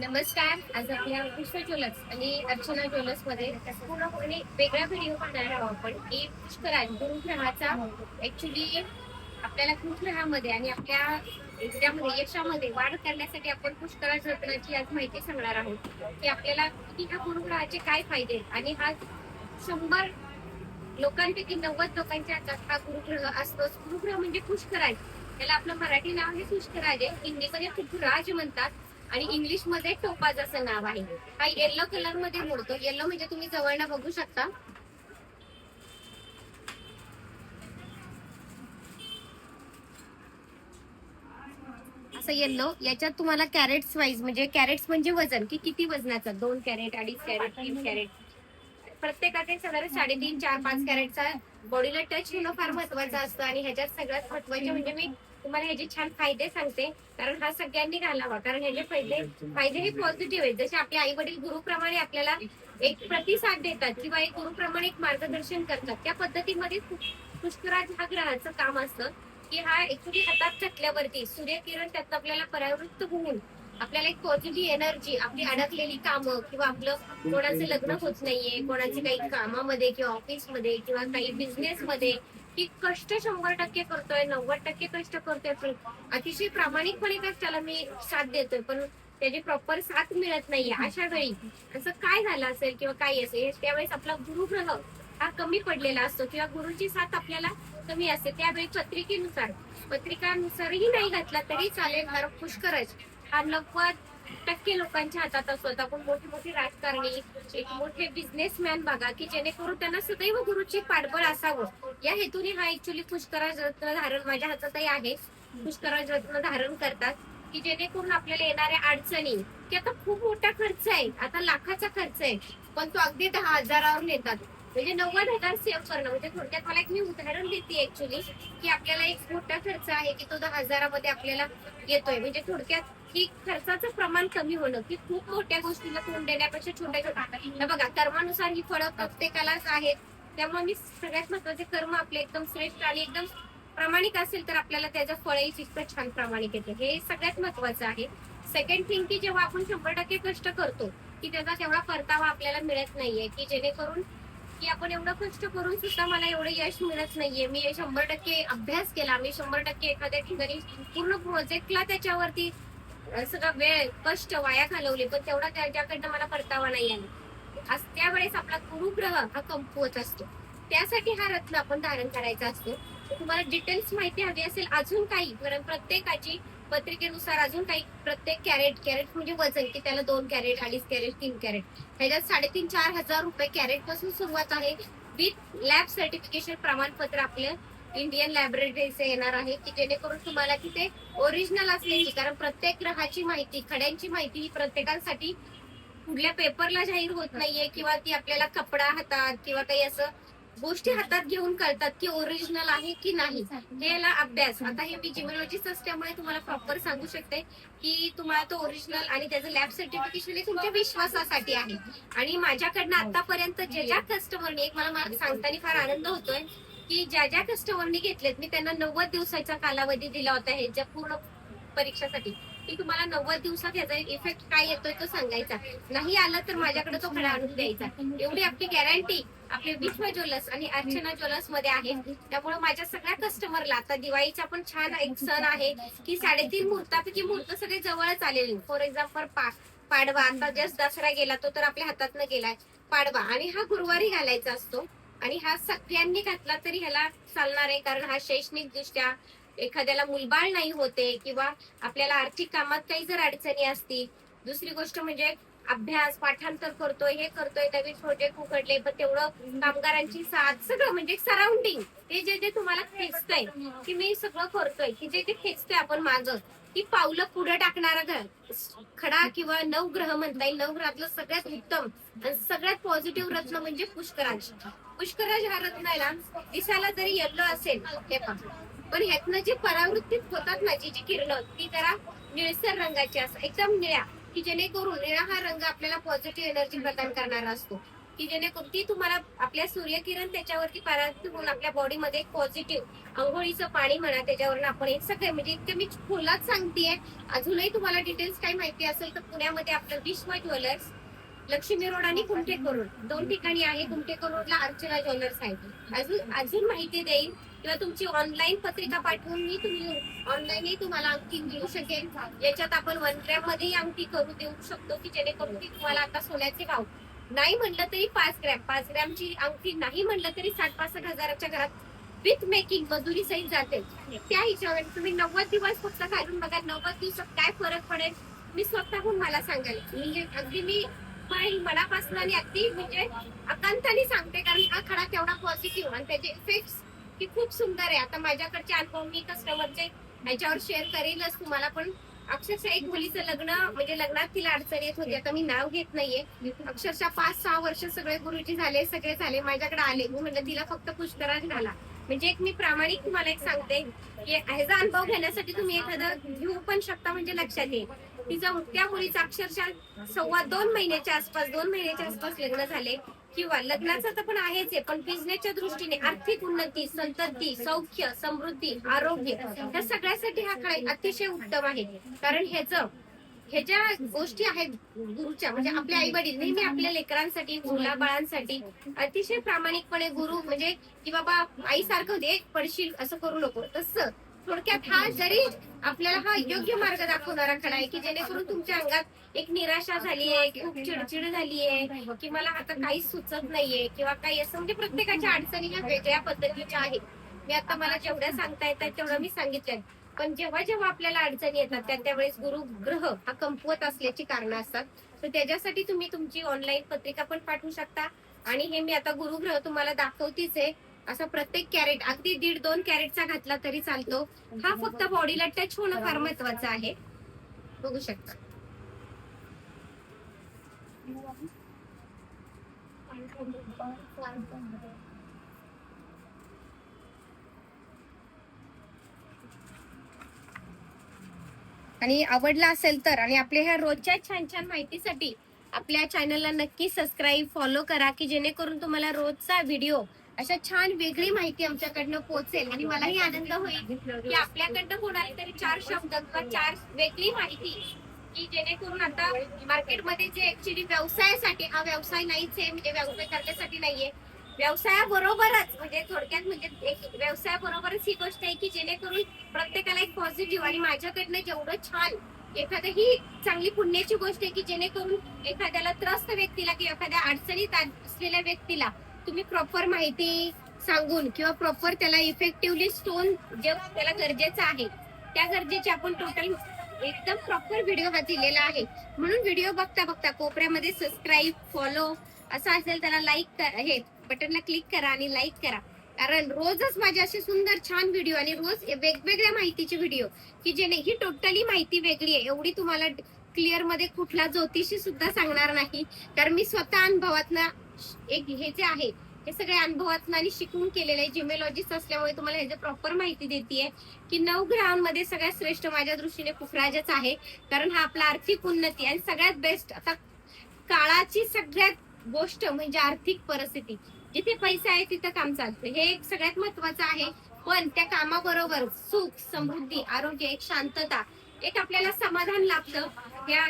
नमस्कार आज आपल्या पुष्प ज्वेलर्स आणि अर्चना ज्वेलर्समध्ये पूर्णपणे वेगळा व्हिडिओ करणार आहोत आपण. की पुष्कराज गुरुग्रहाचा ऍक्च्युली आपल्याला गुरुग्रहामध्ये आणि आपल्या त्यामध्ये यशामध्ये वाढ करण्यासाठी आपण पुष्कराज रत्नाची आज माहिती सांगणार आहोत. की आपल्याला किती ह्या गुरुग्रहाचे काय फायदे आहेत? आणि हा शंभर लोकांपैकी नव्वद लोकांच्या हातात हा गुरुग्रह असतोच गुरुग्रह म्हणजे पुष्कराज. त्याला आपलं मराठी नाव हे पुष्कराज. आहे हिंदीमध्ये पुष्कराज म्हणतात. आणि इंग्लिशमध्ये टोपाज असं नाव आहे. हा येल्लो कलरमध्ये मोडतो. येल्लो म्हणजे तुम्ही जवळना बघू शकता. असं येल्लो याच्यात तुम्हाला कॅरेट्स वाईज म्हणजे कॅरेट्स म्हणजे वजन. की किती वजनाचं? दोन कॅरेट अडीच कॅरेट तीन कॅरेट प्रत्येकाचे साधारण साडेतीन चार पाच कॅरेटचा बॉडीला टच होणं फार महत्वाचं असतं. आणि ह्याच्यात सगळ्यात महत्त्वाचे म्हणजे मी तुम्हाला ह्याचे छान फायदे सांगते. कारण हा सगळ्यांनी घालावा. कारण ह्याचे फायदे फायदे हे पॉझिटिव्ह आहेत. जसे आपले आई वडील गुरुप्रमाणे आपल्याला एक प्रतिसाद देतात किंवा एक गुरुप्रमाणे एक मार्गदर्शन करतात. त्या पद्धतीमध्ये पुष्कराज हा ग्रहाचं काम असतं की हा ऍक्च्युली हातात चटल्यावरती सूर्यकिरण त्यात आपल्याला परावृत्त होऊन आपल्याला एक पॉझिटिव्ह एनर्जी आपली अडकलेली कामं किंवा आपलं कोणाचं लग्न होत नाहीये कोणाचे काही कामामध्ये किंवा ऑफिसमध्ये किंवा काही बिझनेस मध्ये की कष्ट शंभर टक्के करतोय नव्वद टक्के कष्ट करतोय पण अतिशय प्रामाणिकपणे कष्टाला मी साथ देतोय. पण त्याची प्रॉपर साथ मिळत नाहीये अशा वेळी. असं काय झालं असेल किंवा काय असेल त्यावेळेस आपला गुरुग्रह हा कमी पडलेला असतो किंवा गुरुची साथ आपल्याला कमी असते. त्यावेळी पत्रिकेनुसार पत्रिकानुसारही नाही घातला तरी चालेल कारण पुष्करच. हा नव्वद टक्के लोकांच्या हातात असतो आपण मोठी मोठी राजकारणी एक मोठे बिझनेसमॅन बघा की जेणेकरून त्यांना सदैव गुरुची पाठबळ असावं. या हेतूने हा ऍक्च्युली पुष्कराज रत्न धारण माझ्या हातातही आहे. पुष्कराज रत्न धारण करतात की जेणेकरून आपल्याला येणाऱ्या अडचणी की आता खूप मोठा खर्च आहे आता लाखाचा खर्च आहे पण तो अगदी दहा हजारावर येतात म्हणजे नव्वद हजार सेव्ह करणं म्हणजे थोडक्यात मला एक मी उदाहरण देते ऍक्च्युली की आपल्याला एक मोठा खर्च आहे की तो दहा हजारामध्ये आपल्याला येतोय. म्हणजे थोडक्यात की खर्चाचं प्रमाण कमी होणं की खूप मोठ्या गोष्टीला तोंड देण्यापेक्षा छोट्या छोट्या बघा कर्मानुसार ही फळं प्रत्येकालाच आहेत. त्यामुळे मी सगळ्यात महत्त्वाचे कर्म आपले एकदम श्रेष्ठ आणि एकदम प्रामाणिक असेल तर आपल्याला त्याचं फळही तितकं छान प्रामाणिक येते. हे सगळ्यात महत्वाचं आहे. सेकंड थिंग की जेव्हा आपण शंभर टक्के कष्ट करतो की त्याचा तेवढा परतावा आपल्याला मिळत नाहीये की जेणेकरून की आपण एवढं कष्ट करून सुद्धा मला एवढं यश मिळत नाहीये. मी शंभर टक्के अभ्यास केला. मी शंभर टक्के एखाद्या ठिकाणी पूर्ण प्रोजेक्टला त्याच्यावरती सगळा वेळ कष्ट वाया घालवले पण तेवढा त्याच्याकडनं मला परतावा नाही आला. आज त्यावेळेस आपला गुरुग्रह हा कमकुवत असतो. त्यासाठी हा रत्न आपण धारण करायचा असतो. तुम्हाला डिटेल्स माहिती हवी असेल अजून काही कारण प्रत्येकाची पत्रिकेनुसार अजून काही प्रत्येक कॅरेट कॅरेट म्हणजे वजन की त्याला दोन कॅरेट अडीच कॅरेट तीन कॅरेट ह्याच्यात साडेतीन चार हजार रुपये कॅरेटपासून सुरुवात आहे. विथ लॅब सर्टिफिकेशन प्रमाणपत्र आपलं इंडियन लॅबोरेटरीचे येणार आहे की जेणेकरून तुम्हाला तिथे ओरिजिनल असल्याची कारण प्रत्येक ग्रहाची माहिती खड्यांची माहिती ही प्रत्येकासाठी कुठल्या पेपरला जाहीर होत नाहीये किंवा ती आपल्याला कपडा हातात किंवा काही असं गोष्टी हातात घेऊन कळतात की ओरिजिनल आहे की नाही. याला अभ्यास. आता हे मी जिमोलॉजिस्ट असल्यामुळे तुम्हाला प्रॉपर सांगू शकते की तुम्हाला तो ओरिजिनल आणि त्याचं लॅब सर्टिफिकेशन हे तुमच्या विश्वासासाठी आहे. आणि माझ्याकडनं आतापर्यंत ज्या ज्या कस्टमरने एक मला सांगताना फार आनंद होतोय की ज्या ज्या कस्टमरनी घेतलेत मी त्यांना नव्वद दिवसाचा कालावधी दिला होता ह्याच्या पूर्ण परीक्षासाठी. की तुम्हाला नव्वद दिवसात याचा इफेक्ट काय येतोय तो सांगायचा. नाही आला तर माझ्याकडे तो खडा आणून द्यायचा. एवढी आपली गॅरंटी आपले विश्व ज्वेलर्स आणि अर्चना ज्वेलर्समध्ये आहे. त्यामुळे माझ्या सगळ्या कस्टमरला आता दिवाळीचा पण छान एक सण आहे की साडेतीन मुहूर्तापैकी मुहूर्त सगळे जवळच आलेले. फॉर एक्झाम्पल पा पाडवा. आता जस्ट दसरा गेला तो तर आपल्या हातातनं गेलाय. पाडवा. आणि हा गुरुवारी घालायचा असतो. आणि हा सगळ्यांनी घातला तरी ह्याला चालणार आहे कारण हा शैक्षणिक दृष्ट्या एखाद्याला मुलबाळ नाही होते किंवा आपल्याला आर्थिक कामात काही जर अडचणी असतील दुसरी गोष्ट म्हणजे अभ्यास पाठांतर करतोय हे करतोय नवीन प्रोजेक्ट उघडले पण तेवढं कामगारांची साथ सगळं म्हणजे सराउंडिंग हे जे जे तुम्हाला खेचतंय की मी सगळं करतोय की जे ते खेचतोय आपण माग की पावलं पुढे टाकणारा घर खडा किंवा नवग्रह म्हणता येईल नवग्रहातलं सगळ्यात उत्तम आणि सगळ्यात पॉझिटिव्ह रत्न म्हणजे पुष्कराज पुष्कराज हा रत्न आहे ना. दिसायला जरी येल्लो असेल हे पण पण ह्यातनं जी परावृत्तीत होतात ना जी जी किरण ती जरा निळसर रंगाची असं एकदम निळ्या. की जेणेकरून निळा हा रंग आपल्याला पॉझिटिव्ह एनर्जी प्रदान करणारा असतो. की जेणेकरून ती तुम्हाला आपल्या सूर्यकिरण त्याच्यावरती परावृत्ती होऊन आपल्या बॉडीमध्ये पॉझिटिव्ह आंघोळीचं पाणी म्हणा त्याच्यावरून आपण हे सगळे म्हणजे इतके मी खोलात सांगतेय. अजूनही तुम्हाला डिटेल्स काही माहिती असेल तर पुण्यामध्ये आपलं विश्व ज्वेलर्स लक्ष्मी रोड आणि कुमटेकर रोड. दोन ठिकाणी आहे कुमटेकर रोडला अर्चना ज्वेलर्स आहे अजून अजून माहिती देईल किंवा तुमची ऑनलाईन पत्रिका पाठवून मी तुम्ही ऑनलाईनही तुम्हाला अंगठी मिळू शकेल याच्यात आपण वन ग्रॅममध्ये अंगठी करू देऊ शकतो की जेणेकरून ती तुम्हाला आता सोन्याचे भाव नाही म्हणलं तरी पाच ग्रॅम पाच ग्रॅमची अंगठी नाही म्हणलं तरी साठ पासष्ट हजाराच्या घरात विथ मेकिंग मजुरी सहित जाते. त्या हिशोबाने तुम्ही नव्वद दिवस फक्त घालून बघा. नव्वद दिवसात काय फरक पडेल? मी स्वतःहून मला सांगाल म्हणजे अगदी मी पण मनापासून आणि अगदी म्हणजे अकांताने सांगते कारण हा खडा तेवढा पॉझिटिव्ह आणि त्याचे इफेक्ट की खूप सुंदर आहे. आता माझ्याकडचे अनुभव मी कस्टमरचे ह्याच्यावर शेअर करेलच तुम्हाला पण अक्षरशः एक मुलीचं लग्न म्हणजे लग्नात तिला अडचण येत होती. आता मी नाव घेत नाहीये. अक्षरशः पाच सहा वर्ष सगळे गुरुजी झाले सगळे झाले माझ्याकडे आले. मी म्हणलं तिला फक्त पुष्कराज घाला. म्हणजे एक मी प्रामाणिक तुम्हाला एक सांगते की ह्याचा अनुभव घेण्यासाठी तुम्ही एखादं घेऊ पण शकता म्हणजे लक्षात येईल. तिचा त्या मुलीचा अक्षरशः सव्वा दोन महिन्याच्या आसपास दोन महिन्याच्या आसपास लग्न झाले. किंवा लग्नाचं तर पण आहेच आहे पण बिझनेसच्या दृष्टीने आर्थिक उन्नती संतती सौख्य समृद्धी आरोग्य या सगळ्यासाठी हा काळ अतिशय उत्तम आहे. कारण ह्याचं हे ज्या गोष्टी आहेत गुरुच्या म्हणजे आपले आई वडील नेहमी आपल्या लेकरांसाठी मुला बाळांसाठी अतिशय प्रामाणिकपणे गुरु म्हणजे की बाबा आईसारखं होते दे पडशील असं करू नको. तसं थोडक्यात हा जरी आपल्याला हा योग्य मार्ग दाखवणारा खडा आहे की जेणेकरून तुमच्या अंगात एक निराशा झाली आहे खूप चिडचिड झाली आहे की मला आता काहीच सुचत नाहीये किंवा काही असं म्हणजे प्रत्येकाच्या अडचणी ह्या वेगळ्या पद्धतीच्या आहेत. मी आता मला जेवढ्या सांगता येतात तेवढं मी सांगितलंय. पण जेव्हा जेव्हा आपल्याला अडचणी येतात त्या त्यावेळेस गुरु ग्रह हा कमकुवत असल्याची कारणं असतात. तर त्याच्यासाठी तुम्ही तुमची ऑनलाईन पत्रिका पण पाठवू शकता. आणि हे मी आता गुरुग्रह तुम्हाला दाखवतीच आहे. असा प्रत्येक कॅरेट अगदी दीड दोन कॅरेटचा घातला तरी चालतो. हा फक्त बॉडीला टच होणं फार महत्वाचं आहे. बघू शकता. आणि आवडला असेल तर आणि आपल्या ह्या रोजच्या छान छान माहितीसाठी आपल्या चॅनलला नक्की सबस्क्राईब फॉलो करा की जेणेकरून तुम्हाला रोजचा व्हिडिओ अशा छान वेगळी माहिती आमच्याकडनं पोहोचेल आणि मलाही आनंद होईल की आपल्याकडनं कोणाला तरी चार शब्द किंवा चार वेगळी माहिती की जेणेकरून आता मार्केटमध्ये जे ऍक्च्युली व्यवसायासाठी हा व्यवसाय नाहीच आहे म्हणजे व्यवसाय करण्यासाठी नाहीये. व्यवसायाबरोबरच म्हणजे थोडक्यात म्हणजे एक व्यवसायाबरोबरच ही गोष्ट आहे की जेणेकरून प्रत्येकाला एक पॉझिटिव्ह आणि माझ्याकडनं जेवढं छान एखादं ही चांगली पुण्याची गोष्ट आहे की जेणेकरून एखाद्याला त्रस्त व्यक्तीला किंवा एखाद्या अडचणीत असलेल्या व्यक्तीला तुम्ही प्रॉपर माहिती सांगून किंवा प्रॉपर त्याला इफेक्टिव्हली स्टोन जे त्याला गरजेचं आहे त्या गरजेचे आपण टोटल एकदम प्रॉपर व्हिडिओ हा दिलेला आहे. म्हणून व्हिडिओ बघता बघता कोपऱ्यामध्ये सबस्क्राईब फॉलो असं असेल त्याला लाईक हे बटनला क्लिक करा आणि लाईक करा. कारण रोजच माझे असे सुंदर छान व्हिडिओ आणि रोज वेगवेगळ्या माहितीचे व्हिडिओ की जेणे ही टोटली माहिती वेगळी आहे. एवढी तुम्हाला क्लिअरमध्ये कुठला ज्योतिषी सुद्धा सांगणार नाही. कारण मी स्वतः अनुभवातना एक हे जे आहे हे सगळे अनुभवात आणि शिकून केलेले आहे. जिमेलॉजिस्ट असल्यामुळे तुम्हाला ह्याची प्रॉपर माहिती देते की नऊ ग्रहांमध्ये सगळ्यात श्रेष्ठ माझ्या दृष्टीने पुखराजच आहे. कारण हा आपला आर्थिक उन्नती आणि सगळ्यात बेस्ट आता काळाची सगळ्यात गोष्ट म्हणजे आर्थिक परिस्थिती. जिथे पैसा आहे तिथं काम चालतं हे एक सगळ्यात महत्वाचं आहे. पण त्या कामाबरोबर सुख समृद्धी आरोग्य एक शांतता एक आपल्याला समाधान लाभतं. या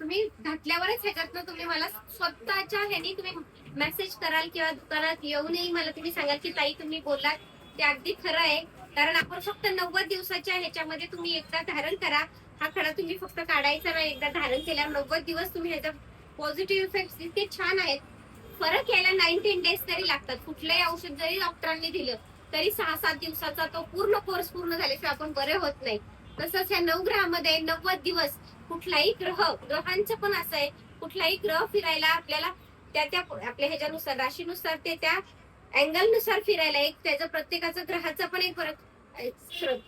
तुम्ही घातल्यावरच ह्याच्यातनं तुम्ही मला स्वतःच्या ह्यानी तुम्ही मेसेज कराल किंवा दुकानात येऊनही मला तुम्ही सांगाल की ताई तुम्ही बोललात ते अगदी खरं आहे. कारण आपण फक्त नव्वद दिवसाच्या ह्याच्यामध्ये तुम्ही एकदा धारण करा. हा खडा तुम्ही फक्त काढायचा नाही एकदा धारण केल्यावर नव्वद दिवस तुम्ही ह्याचा पॉझिटिव्ह इफेक्ट इतके छान आहेत. फरक यायला नाईन्टीन डेज तरी लागतात. कुठलंही औषध जरी डॉक्टरांनी दिलं तरी सहा सात दिवसाचा तो पूर्ण कोर्स पूर्ण झाल्याशिवाय आपण बरे होत नाही. तसंच ह्या नऊ ग्रहामध्ये नव्वद दिवस कुठलाही ग्रह ग्रहांचं पण असं आहे कुठलाही ग्रह फिरायला आपल्याला त्या त्या आपल्या ह्याच्यानुसार राशीनुसार ते त्या अँगलनुसार फिरायला एक त्याचं प्रत्येकाचं ग्रहाचं पण एक फरक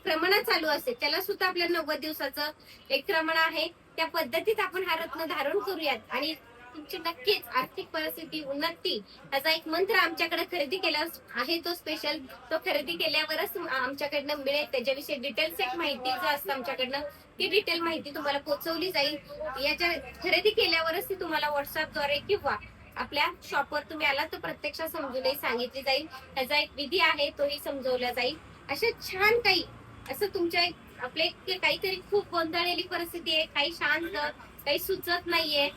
क्रमण चालू असते. त्याला सुद्धा आपल्या नव्वद दिवसाचं एक क्रमण आहे. त्या पद्धतीत आपण हा रत्न धारण करूयात. आणि तुमची नक्कीच आर्थिक परिस्थिती उन्नती याचा एक मंत्र आमच्याकडे खरेदी केला आहे तो स्पेशल तो खरेदी केल्यावरच आमच्याकडनं मिळेल. त्याच्याविषयी डिटेल्स एक माहिती जो असतं आमच्याकडनं ती डिटेल माहिती तुम्हाला पोहोचवली जाईल. याच्या खरेदी केल्यावरच ती तुम्हाला व्हॉट्सअपद्वारे किंवा आपल्या शॉपवर तुम्ही आला तर प्रत्यक्ष समजूनही सांगितली जाईल. त्याचा एक विधी आहे तोही समजवला जाईल. अशा छान काही असं तुमच्या आपले एक काहीतरी खूप गोंधळलेली परिस्थिती आहे. काही शांत काही सुचत नाहीये.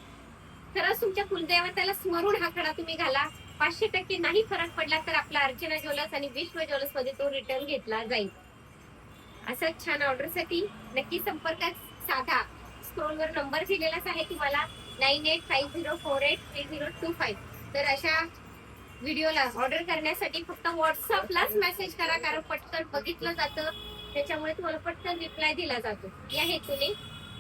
खरंच तुमच्या कुलदैवताला स्मरून हा खडा तुम्ही घाला. पाचशे टक्के नाही फरक पडला तर आपला अर्चना ज्वेलर्स आणि विश्व ज्वेलर्समध्ये तो रिटर्न घेतला जाईल. असं छान ऑर्डरसाठी नक्की संपर्क साधा. स्क्रोलवर नंबर दिलेलाच आहे तुम्हाला. Nine eight five zero four eight three zero two five तर अशा व्हिडिओला ऑर्डर करण्यासाठी फक्त व्हॉट्सअपलाच मेसेज करा कारण पटकन बघितलं जातं. त्याच्यामुळे तुम्हाला पटकन रिप्लाय दिला जातो. या हेतूने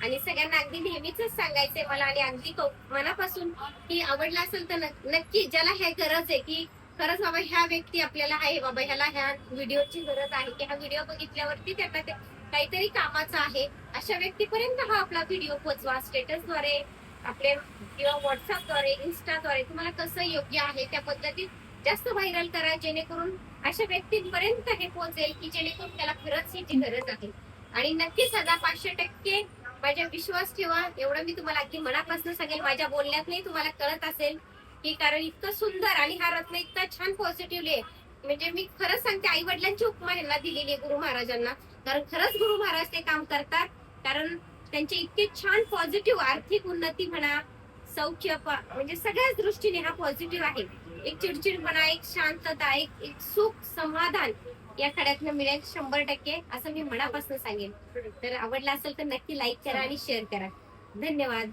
आणि सगळ्यांना अगदी नेहमीच सांगायचंय मला आणि अगदी मनापासून की आवडला असेल तर नक्की ज्याला हे गरज आहे की खरंच बाबा ह्या व्यक्ती आपल्याला आहे बाबा ह्याला ह्या व्हिडिओची गरज आहे की हा व्हिडिओ बघितल्यावरती त्यांना ते काहीतरी कामाचा आहे अशा व्यक्तीपर्यंत हा आपला व्हिडिओ पोचवा स्टेटसद्वारे आपले किंवा व्हॉट्सअपद्वारे इन्स्टाद्वारे तुम्हाला कसं योग्य आहे त्या पद्धतीत जास्त व्हायरल करा जेणेकरून अशा व्यक्तींपर्यंत हे पोहोचेल की जेणेकरून त्याला खरंच ह्याची गरज आहे. आणि नक्कीच सदा पाचशे टक्के माझ्या विश्वास ठेवा. एवढं मी तुम्हाला अगदी मनापासून सांगेल माझ्या बोलण्यातही तुम्हाला कळत असेल की कारण इतकं सुंदर आणि हा रत्न इतका छान पॉझिटिव्हली आहे. म्हणजे मी खरंच सांगते आई वडिलांची उपमा ह्यांना दिलेली आहे गुरु महाराजांना. कारण खरंच गुरु महाराज ते काम करतात. कारण त्यांचे इतके छान पॉझिटिव्ह आर्थिक उन्नती म्हणा सौख्य प- म्हणजे सगळ्याच दृष्टीने हा पॉझिटिव्ह आहे. एक चिडचिडपणा एक शांतता एक एक सुख समाधान. या खड्यातनं मिळेल शंभर टक्के असं मी मनापासून सांगेन. तर आवडला असेल तर नक्की लाईक करा आणि शेअर करा. धन्यवाद.